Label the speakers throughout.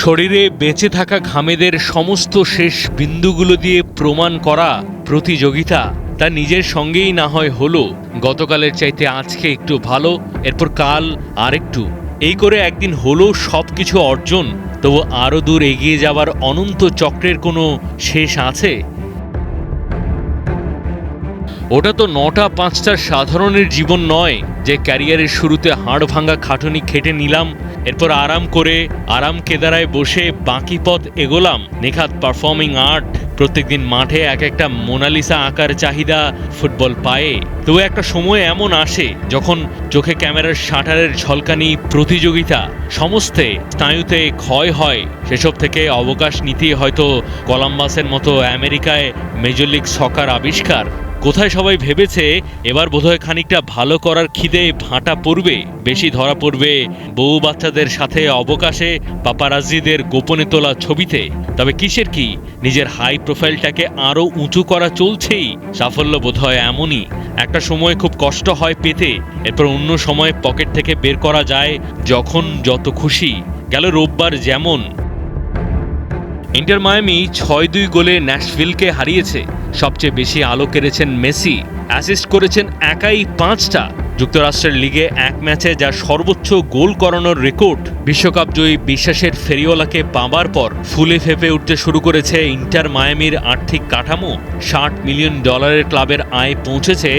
Speaker 1: শরীরে বেঁচে থাকা ঘামেদের সমস্ত শেষ বিন্দুগুলো দিয়ে প্রমাণ করা প্রতিযোগিতা। তা নিজের সঙ্গেই না হয় হলো। গতকালের চাইতে আজকে একটু ভালো, এরপর কাল আরেকটু। এই করে একদিন হলো সব কিছু অর্জন, তবু আরও দূর এগিয়ে যাওয়ার অনন্ত চক্রের কোনো শেষ আছে? ওটা তো নটা পাঁচটার সাধারণের জীবন নয়, যে ক্যারিয়ারের শুরুতে হাড় ভাঙা খাটুনি খেটে নিলাম এরপর আরাম করে আরাম কেদারায় বসে বাকি পথ এগোলাম। নেখাত পারফর্মিং আর্ট, প্রত্যেকদিন মাঠে এক একটা মোনালিসা আঁকার চাহিদা ফুটবল পায়ে। তবু একটা সময় এমন আসে যখন চোখে ক্যামেরার শাটারের ঝলকানি প্রতিযোগিতা, সমস্তে স্নায়ুতে ক্ষয় হয়। সেসব থেকে অবকাশ নিতেই হয়তো কলাম্বাসের মতো আমেরিকায় মেজর লিগ সকার আবিষ্কার। কোথায় সবাই ভেবেছে এবার বোধহয় খানিকটা ভালো করার খিদে ভাঁটা পড়বে, বেশি ধরা পড়বে বউ বাচ্চাদের সাথে অবকাশে পাপারাজিদের গোপনে তোলা ছবিতে। তবে কিসের কি? নিজের হাই প্রোফাইলটাকে আরও উঁচু করা চলছেই। সাফল্য বোধহয় এমনই। একটা সময় খুব কষ্ট হয় পেতে, এরপর অন্য সময় পকেট থেকে বের করা যায় যখন যত খুশি। গেল রোববার যেমন ইন্টার মায়ামি ছয় দুই গোলে ন্যাশভিলকে হারিয়েছে। সবচেয়ে বেশি আলো কেড়েছেন মেসি। অ্যাসিস্ট করেছেন একাই পাঁচটা। যুক্তরাষ্ট্রের লিগে এক ম্যাচে যা সর্বোচ্চ গোল করানোর রেকর্ড। বিশ্বকাপ জয়ী বিশ্বাসের ফেরিওয়ালাকে পাবার পর ফুলে ফেপে উঠতে শুরু করেছে ইন্টার মায়ামির আর্থিক কাঠামো। ষাট মিলিয়ন ডলারের ক্লাবের আয় পৌঁছেছে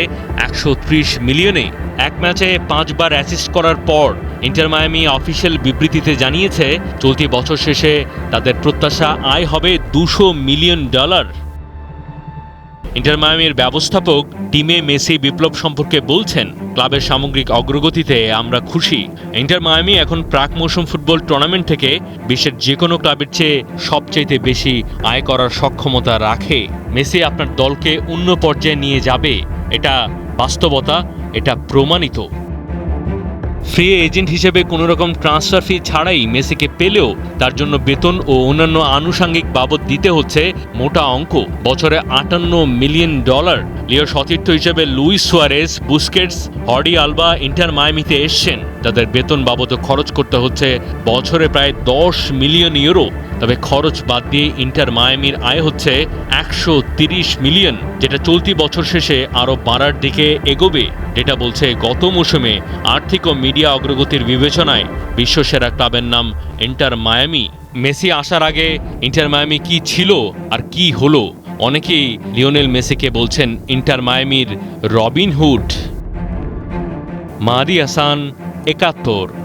Speaker 1: একশো ত্রিশ মিলিয়নে। এক ম্যাচে পাঁচবার অ্যাসিস্ট করার পর ইন্টার মায়ামি অফিসিয়াল বিবৃতিতে জানিয়েছে, চলতি বছর শেষে তাদের প্রত্যাশা আয় হবে দুশো মিলিয়ন ডলার। ইন্টার মায়ামির ব্যবস্থাপক টিমে মেসি বিপ্লব সম্পর্কে বলছেন, ক্লাবের সামগ্রিক অগ্রগতিতে আমরা খুশি। ইন্টার মায়ামি এখন প্রাক মৌসুম ফুটবল টুর্নামেন্ট থেকে বিশ্বের যে কোনো ক্লাবের চেয়ে সবচাইতে বেশি আয় করার সক্ষমতা রাখে। মেসি আপনার দলকে অন্য পর্যায়ে নিয়ে যাবে। এটা বাস্তবতা, এটা প্রমাণিত। ফ্রি এজেন্ট হিসেবে কোনো রকম ট্রান্সফার ফি ছাড়াই মেসিকে পেলেও তার জন্য বেতন ও অন্যান্য আনুষাঙ্গিক বাবদ দিতে হচ্ছে মোটা অঙ্ক। বছরে আটান্ন মিলিয়ন ডলার। লিও সতীর্থ হিসেবে লুইস সুয়ারেস বুস্কেটস হডি আলবা, ইন্টার মায়ামিতে এসছেন। তাদের বেতন বাবদ খরচ করতে হচ্ছে বছরে প্রায় দশ মিলিয়ন ইউরো। তবে খরচ বাদ দিয়ে ইন্টার মায়ামির আয় হচ্ছে একশো মিলিয়ন, যেটা চলতি বছর শেষে আরও বাড়ার দিকে এগোবে, যেটা বলছে গত মৌসুমে আর্থিক ও মিডিয়া অগ্রগতির বিবেচনায় বিশ্বসেরা ক্লাবের নাম ইন্টার মায়ামি। মেসি আসার আগে ইন্টার মায়ামি কি ছিল আর কি হলো? অনেকেই লিওনেল মেসিকে বলছেন ইন্টার মায়ামির রবিনহুড মাহাদি হাসান একাত্তর